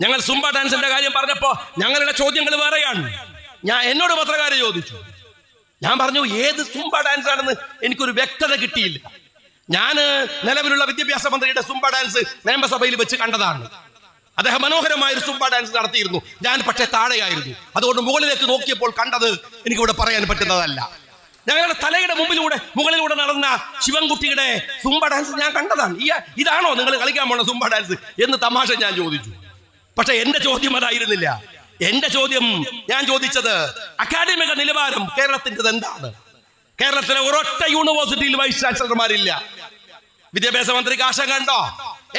ഞങ്ങൾ സുംബ ഡാൻസിന്റെ കാര്യം പറഞ്ഞപ്പോ ഞങ്ങളുടെ ചോദ്യങ്ങൾ വേറെയാണ്. ഞാൻ എന്നോട് പത്രക്കാര് ചോദിച്ചു. ഞാൻ പറഞ്ഞു ഏത് സുംബ ഡാൻസ് ആണെന്ന് എനിക്കൊരു വ്യക്തത കിട്ടിയില്ല. ഞാൻ നിലവിലുള്ള വിദ്യാഭ്യാസ മന്ത്രിയുടെ സുംബ ഡാൻസ് നിയമസഭയിൽ വെച്ച് കണ്ടതാണ്. അദ്ദേഹം മനോഹരമായ ഒരു സുംബ ഡാൻസ് നടത്തിയിരുന്നു. ഞാൻ പക്ഷേ താഴെയായിരുന്നു. അതുകൊണ്ട് മുകളിലേക്ക് നോക്കിയപ്പോൾ കണ്ടത് എനിക്കിവിടെ പറയാൻ പറ്റുന്നതല്ല. ഞങ്ങളുടെ തലയുടെ മുമ്പിലൂടെ മുകളിലൂടെ നടന്ന ശിവൻകുട്ടിയുടെ സുംബ ഡാൻസ് ഞാൻ കണ്ടതാണ്. ഈ ഇതാണോ നിങ്ങൾ കളിക്കാൻ പോണ സുംബ ഡാൻസ് എന്ന് തമാശ ഞാൻ ചോദിച്ചു. പക്ഷെ എന്റെ ചോദ്യം അതായിരുന്നില്ല. എന്റെ ചോദ്യം ഞാൻ ചോദിച്ചത് അക്കാദമിക നിലവാരം കേരളത്തിന്റെത് എന്താണ്? കേരളത്തിലെ ഒരൊറ്റ യൂണിവേഴ്സിറ്റിയിൽ വൈസ് ചാൻസലർമാരില്ല വിദ്യാഭ്യാസ മന്ത്രി കാശം കണ്ടോ?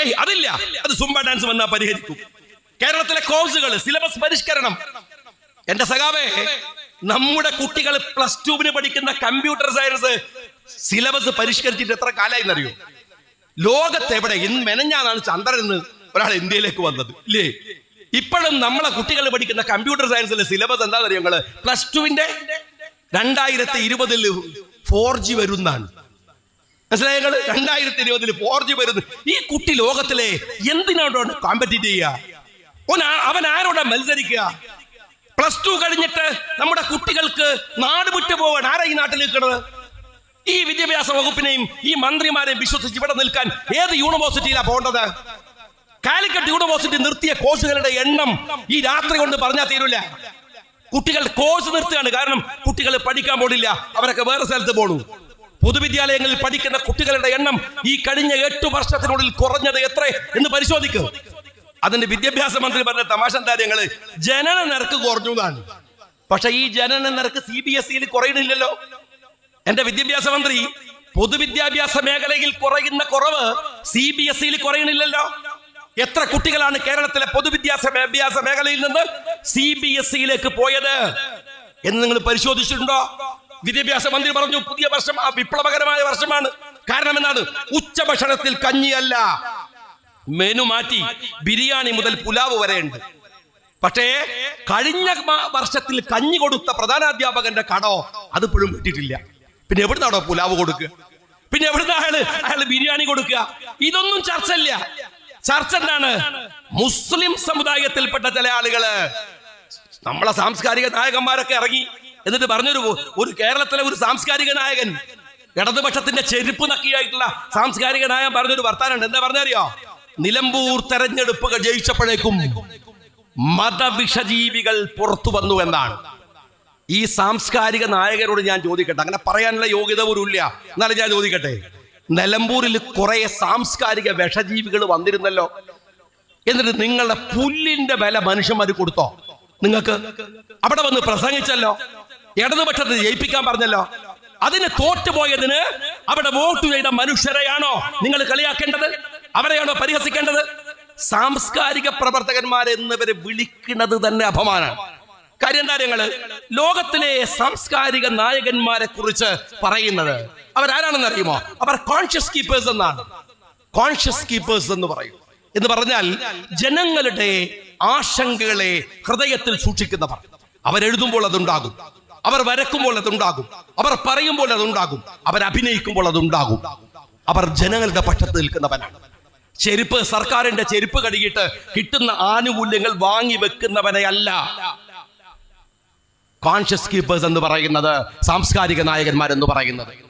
ഏയ് അതില്ല. അത് സുംബ ഡാൻസ് വന്നാൽ പരിഹരിക്കും. കേരളത്തിലെ കോഴ്സുകൾ സിലബസ് പരിഷ്കരണം. എന്റെ സഖാവേ നമ്മുടെ കുട്ടികൾ പ്ലസ് ടുവിന് പഠിക്കുന്ന കമ്പ്യൂട്ടർ സയൻസ് സിലബസ് പരിഷ്കരിച്ചിട്ട് എത്ര കാലമായി എന്നറിയോ? ലോകത്തെവിടെ ഇന്ന് മെനഞ്ഞാന്നാണ് ചന്ദ്രൻ ഒരാൾ ഇന്ത്യയിലേക്ക് വന്നത്. ഇല്ലേ? ഇപ്പോഴും നമ്മളെ കുട്ടികൾ പഠിക്കുന്ന കമ്പ്യൂട്ടർ സയൻസിലെ സിലബസ് എന്താ അറിയാം നിങ്ങൾ? പ്ലസ് ടുവിന്റെ രണ്ടായിരത്തി ഇരുപതിൽ ഫോർ ജി വരുന്നാണ് മനസ്സിലായി രണ്ടായിരത്തി ഇരുപതിൽ ഫോർ ജി വരുന്നു ഈ കുട്ടി ലോകത്തിലെ എന്തിനോടാണ് കോമ്പറ്റീറ്റ് ചെയ്യുക? അവൻ ആരോടാ മത്സരിക്കുക? പ്ലസ് ടു കഴിഞ്ഞിട്ട് നമ്മുടെ കുട്ടികൾക്ക് നാട് വിട്ടു പോകാൻ ആരാ ഈ നാട്ടിൽ നിൽക്കുന്നത്? ഈ വിദ്യാഭ്യാസ വകുപ്പിനെയും ഈ മന്ത്രിമാരെയും വിശ്വസിച്ച് ഇവിടെ നിൽക്കാൻ ഏത് യൂണിവേഴ്സിറ്റിയിലാണ് പോകേണ്ടത്? കാലിക്കറ്റ് യൂണിവേഴ്സിറ്റി നിർത്തിയ കോഴ്സുകളുടെ എണ്ണം ഈ രാത്രി കൊണ്ട് പറഞ്ഞാൽ തീരില്ല കുട്ടികൾ കോഴ്സ് നിർത്തുകയാണ്. കാരണം കുട്ടികൾ പഠിക്കാൻ പോണില്ല. അവരൊക്കെ വേറെ സ്ഥലത്ത് പോണു. പൊതുവിദ്യാലയങ്ങളിൽ പഠിക്കുന്ന കുട്ടികളുടെ എണ്ണം ഈ കഴിഞ്ഞ എട്ട് വർഷത്തിനുള്ളിൽ കുറഞ്ഞത് എത്ര? എന്ന് പരിശോധിക്കും. അതിന്റെ വിദ്യാഭ്യാസ മന്ത്രി പറഞ്ഞ തമാശ കാര്യങ്ങൾ ജനന നിരക്ക് കുറഞ്ഞു എന്നാണ്. പക്ഷെ ഈ ജനന നിരക്ക് സി ബി എസ് ഇയിൽ കുറയണില്ലല്ലോ എന്റെ വിദ്യാഭ്യാസ മന്ത്രി പൊതുവിദ്യാഭ്യാസ മേഖലയിൽ കുറയുന്ന കുറവ് സി ബി എസ് ഇയിൽ കുറയണില്ലല്ലോ എത്ര കുട്ടികളാണ് കേരളത്തിലെ പൊതുവിദ്യാഭ്യാസ വിദ്യാഭ്യാസ മേഖലയിൽ നിന്ന് സി ബി എസ് ഇയിലേക്ക് പോയത് എന്ന് നിങ്ങൾ പരിശോധിച്ചിട്ടുണ്ടോ? വിദ്യാഭ്യാസ മന്ത്രി പറഞ്ഞു പുതിയ വർഷം ആ വിപ്ലവകരമായ വർഷമാണ്. കാരണം എന്താണ് ഉച്ചഭക്ഷണത്തിൽ കഞ്ഞിയല്ല. മെനു മാറ്റി ബിരിയാണി മുതൽ പുലാവ് വരെയുണ്ട്. പക്ഷേ കഴിഞ്ഞ വർഷത്തിൽ കഞ്ഞി കൊടുത്ത പ്രധാനാധ്യാപകന്റെ കടോ അതിപ്പോഴും കിട്ടിയിട്ടില്ല. പിന്നെ എവിടുന്നാണോ പുലാവ് കൊടുക്കുക? പിന്നെ എവിടുന്ന അയാൾ? അയാൾ ബിരിയാണി കൊടുക്കുക. ഇതൊന്നും ചർച്ചയില്ല. ചർച്ച എന്താണ്? മുസ്ലിം സമുദായത്തിൽപ്പെട്ട ചില ആളുകൾ നമ്മളെ സാംസ്കാരിക നായകന്മാരൊക്കെ ഇറങ്ങി എന്നിട്ട് പറഞ്ഞൊരു ഒരു കേരളത്തിലെ ഒരു സാംസ്കാരിക നായകൻ ഇടതുപക്ഷത്തിന്റെ ചെരുപ്പ് നക്കിയായിട്ടുള്ള സാംസ്കാരിക നായകൻ പറഞ്ഞൊരു വർത്താനുണ്ട്. എന്താ പറഞ്ഞറിയോ? നിലമ്പൂർ തെരഞ്ഞെടുപ്പ് ജയിച്ചപ്പോഴേക്കും മതവിഷജീവികൾ പുറത്തു വന്നു എന്നാണ്. ഈ സാംസ്കാരിക നായകരോട് ഞാൻ ചോദിക്കട്ടെ. അങ്ങനെ പറയാനുള്ള യോഗ്യത പോലും ഇല്ല. എന്നാലും ഞാൻ ചോദിക്കട്ടെ. നിലമ്പൂരിൽ കുറെ സാംസ്കാരിക വിഷജീവികൾ വന്നിരുന്നല്ലോ. എന്നിട്ട് നിങ്ങളുടെ പുല്ലിന്റെ വില മനുഷ്യന്മാർ കൊടുത്തോ? നിങ്ങൾക്ക്? അവിടെ വന്ന് പ്രസംഗിച്ചല്ലോ. ഇടതുപക്ഷത്തെ ജയിപ്പിക്കാൻ പറഞ്ഞല്ലോ. അതിന് തോറ്റുപോയതിന് അവിടെ വോട്ട് ചെയ്ത മനുഷ്യരെയാണോ നിങ്ങൾ കളിയാക്കേണ്ടത്? അവരെയാണോ പരിഹസിക്കേണ്ടത്? സാംസ്കാരിക പ്രവർത്തകന്മാരെന്നിവരെ വിളിക്കുന്നത് തന്നെ അപമാനമാണ് കാര്യം എന്താ നിങ്ങൾ? ലോകത്തിലെ സാംസ്കാരിക നായകന്മാരെ കുറിച്ച് പറയുന്നത്. അവരാരാണെന്ന് അറിയുമോ? അവർ കോൺഷ്യസ് കീപ്പേഴ്സ് എന്നാണ്. കോൺഷ്യസ് കീപ്പേഴ്സ് എന്ന് പറയും. എന്ന് പറഞ്ഞാൽ ജനങ്ങളുടെ ആശങ്കകളെ ഹൃദയത്തിൽ സൂക്ഷിക്കുന്നവർ. അവരെഴുതുമ്പോൾ അതുണ്ടാകും. അവർ വരക്കുമ്പോൾ അതുണ്ടാകും. അവർ പറയുമ്പോൾ അതുണ്ടാകും. അവർ അഭിനയിക്കുമ്പോൾ അതുണ്ടാകും. അവർ ജനങ്ങളുടെ പക്ഷത്ത് നിൽക്കുന്നവനാണ് ചെരുപ്പ് സർക്കാരിന്റെ ചെരുപ്പ് കഴുകിയിട്ട് കിട്ടുന്ന ആനുകൂല്യങ്ങൾ വാങ്ങി വെക്കുന്നവനെ അല്ല. കോൺഷ്യസ് കീപ്പേഴ്സ് എന്ന് പറയുന്നത് സാംസ്കാരിക നായകന്മാരെന്ന് പറയുന്നത്.